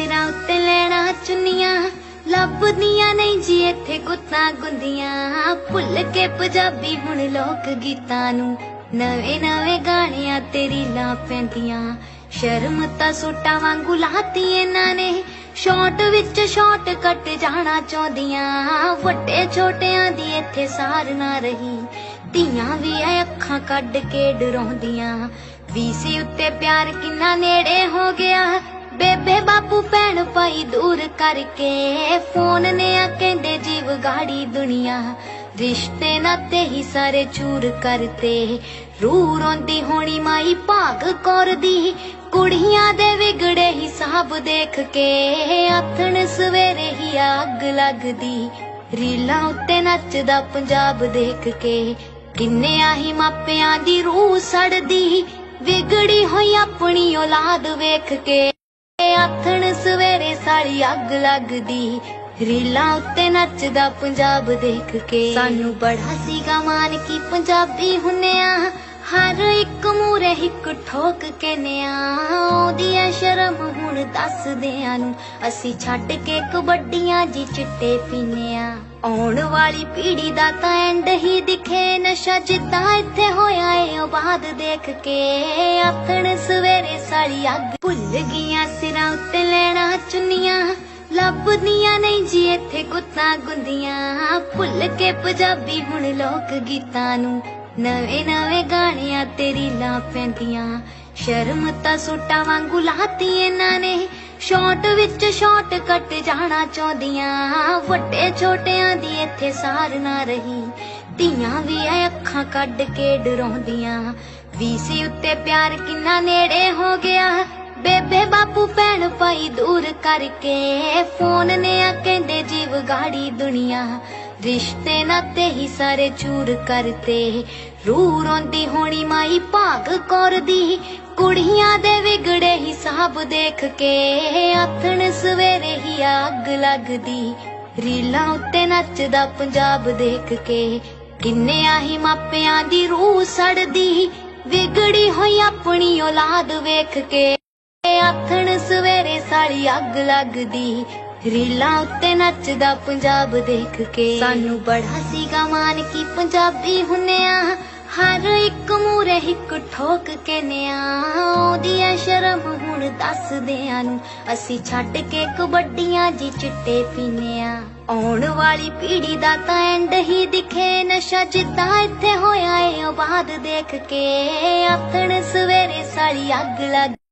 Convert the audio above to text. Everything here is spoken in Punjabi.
ਸਿਰਾਂ ਉੱਤੇ ਲੈਣਾ ਚੁੰਨੀਆਂ। ਲੱਭਦੀਆਂ ਨਹੀਂ ਜੀ ਇੱਥੇ ਗੁੱਤਾਂ ਗੁੰਦੀਆਂ। ਭੁੱਲ ਕੇ ਪੰਜਾਬੀ ਹੁਣ ਲੋਕ ਗੀਤਾਂ ਨੂੰ। ਨਵੇਂ ਨਵੇਂ ਗਾਣਿਆਂ ਤੇਰੀ ਲਾ ਪੈਂਦੀਆਂ। ਸ਼ਰਮ ਤਾਂ ਸੂਟਾਂ ਵਾਂਗੂ ਲਾਤੀ ਇਹਨਾਂ ਨੇ। ਸ਼ਾਰਟ ਵਿੱਚ ਸ਼ਾਰਟ ਕੱਟ ਜਾਣਾ ਚਾਹੁੰਦੀਆਂ। ਵੱਡੇ ਛੋਟਿਆਂ ਦੀ ਇੱਥੇ ਸਾਰ ਨਾ ਰਹੀ। ਧੀਆਂ ਵੀ ਐ ਅੱਖਾਂ ਕੱਢ ਕੇ ਡਰਾਉਂਦੀਆਂ। ਵੀਸੀ ਉੱਤੇ ਪਿਆਰ ਕਿੰਨਾ ਨੇੜੇ ਹੋ ਗਿਆ। ਬੇਬੇ ਬਾਪੂ ਭੈਣ ਭਾਈ ਦੂਰ ਕਰਕੇ ਫੋਨ ਨੇ ਆ ਕਹਿੰਦੇ ਜੀਵ ਗਾੜੀ ਦੁਨੀਆ। ਰਿਸ਼ਤੇ ਨਾਤੇ ਹੀ ਸਾਰੇ ਚੂਰ ਕਰਤੇ। ਰੂਹ ਰੋਂਦੀ ਹੋਣੀ ਮਾਈ ਭਾਗ ਕੌਰ ਦੀ ਕੁੜੀਆਂ ਦੇ ਵਿਗੜੇ ਹਿਸਾਬ ਦੇਖ ਕੇ ਆਥਣ ਸਵੇਰੇ ਹੀ ਅੱਗ ਲੱਗਦੀ। ਰੀਲਾਂ ਉੱਤੇ ਨੱਚਦਾ ਪੰਜਾਬ ਦੇਖ ਕੇ। ਕਿੰਨੇ ਆਹੀ ਮਾਪਿਆਂ ਦੀ ਰੂਹ ਸੜਦੀ। ਵਿਗੜੀ ਹੋਈ ਆਪਣੀ ਔਲਾਦ ਵੇਖ ਕੇ ਆਥਣ ਸਵੇਰੇ ਸਾਰੀ ਅੱਗ ਲੱਗਦੀ। ਰੀਲਾਂ ਉੱਤੇ ਨੱਚਦਾ ਪੰਜਾਬ ਦੇਖ ਕੇ। ਸਾਨੂੰ ਬੜਾ ਸੀਗਾ ਮਾਨ ਕੀ ਪੰਜਾਬੀ ਹੁੰਨਿਆ ਹਰ ਇੱਕ ਮੂਰੇ ਇੱਕ ਠੋਕ ਕੇ ਨਿਆ ਆਉਂਦੀ ਐ ਸ਼ਰਮ ਹੁਣ ਦੱਸਦਿਆਂ ਨੂੰ ਅਸੀਂ ਛੱਡ ਕੇ ਕਬੱਡੀਆਂ ਜੀ ਚਿੱਟੇ ਪੀਨਿਆ। ਆਉਣ ਵਾਲੀ ਪੀੜ੍ਹੀ ਦਾ ਤਾਂ ਐਂਡ ਹੀ ਦਿਖੇ ਨਸ਼ਾ ਜਿੱਦਾਂ ਇੱਥੇ ਹੋਇਆ ਏ ਆਬਾਦ ਦੇਖ ਕੇ ਆਥਣ ਸਵੇਰੇ ਸਾਲੀ ਅੱਗ ਭੁੱਲ ਗਈਆਂ, ਸਿਰਾਂ ਉੱਤੇ ਲੈਣਾ ਚੁੰਨੀਆਂ। ਲੱਭਦੀਆਂ ਨਹੀਂ ਜੀ ਇੱਥੇ ਕੁੱਤਾ ਗੁੰਦੀਆਂ, ਭੁੱਲ ਕੇ ਪੰਜਾਬੀ ਹੁਣ ਲੋਕ ਗੀਤਾਂ ਨੂੰ। ਨਵੇਂ ਨਵੇਂ ਗਾਣਿਆਂ ਤੇਰੀ ਲਾ ਪੈਂਦੀਆਂ। ਸ਼ਰਮ ਤਾਂ ਸੂਟਾਂ ਵਾਂਗੂ ਲਾਤੀ ਇਹਨਾਂ ਨੇ। ਸ਼ਾਰਟ ਵਿੱਚ ਸ਼ਾਰਟ ਕੱਟ ਜਾਣਾ ਚਾਹੁੰਦੀਆਂ। ਵੱਡੇ ਛੋਟਿਆਂ ਦੀ ਇੱਥੇ ਸਾਰ ਨਾ ਰਹੀ। ਧੀਆਂ ਵੀ ਐ ਅੱਖਾਂ ਕੱਢ ਕੇ ਡਰਾਉਂਦੀਆਂ। ਵੀਸੀ ਉੱਤੇ ਪਿਆਰ ਕਿੰਨਾ ਨੇੜੇ ਹੋ ਗਿਆ। ਬੇਬੇ ਬਾਪੂ ਭੈਣ ਭਾਈ ਦੂਰ ਕਰਕੇ। ਫੋਨ ਨੇ ਆ ਕਹਿੰਦੇ ਜੀਵ ਗਾੜੀ ਦੁਨੀਆ। ਰਿਸ਼ਤੇ ਨਾਤੇ ਹੀ ਸਾਰੇ ਚੂਰ ਕਰਤੇ। ਰੂਹ ਰੋਂਦੀ ਹੋਣੀ ਮਾਈ ਭਾਗ ਕੌਰ ਦੀ ਕੁੜੀਆਂ ਦੇ ਵਿਗੜੇ ਹਿਸਾਬ ਦੇਖ ਕੇ ਆਥਣ ਸਵੇਰੇ ਹੀ ਅੱਗ ਲੱਗਦੀ। ਰੀਲਾਂ ਉੱਤੇ ਨੱਚਦਾ ਪੰਜਾਬ ਦੇਖ ਕੇ। ਕਿੰਨੇ ਆਹੀ ਮਾਪਿਆਂ ਦੀ ਰੂਹ ਸੜਦੀ। ਵਿਗੜੀ ਹੋਈ ਆਪਣੀ ਔਲਾਦ ਵੇਖ ਕੇ। ਆਥਣ ਸਵੇਰੇ ਸਾਲੀ ਅੱਗ ਲੱਗਦੀ। ਰੀਲਾਂ ਉੱਤੇ ਨੱਚਦਾ ਪੰਜਾਬ ਦੇਖ ਕੇ। ਸਾਨੂੰ ਬੜਾ ਸੀਗਾ ਮਾਨ ਕੀ ਪੰਜਾਬੀ ਹੁੰਨਿਆ। ਹਰ ਇੱਕ ਮੂਰੇ ਇੱਕ ਠੋਕ ਕੇ ਨਿਆ। ਆਉਂਦੀ ਐ ਸ਼ਰਮ ਹੁਣ ਦੱਸਦਿਆਂ ਨੂੰ। ਅਸੀਂ ਛੱਡ ਕੇ ਕਬੱਡੀਆਂ ਜੀ ਚਿੱਟੇ ਪੀਨਿਆ। ਆਉਣ ਵਾਲੀ ਪੀੜੀ ਦਾ ਤਾਂ ਐਂਡ ਹੀ ਦਿਖੇ। ਨਸ਼ਾ ਜਿੱਦਾਂ ਇੱਥੇ ਹੋਇਆ ਏ ਆਬਾਦ ਦੇਖ ਕੇ ਆਥਣ ਸਵੇਰੇ ਸਾਲੀ ਅੱਗ ਲੱਗ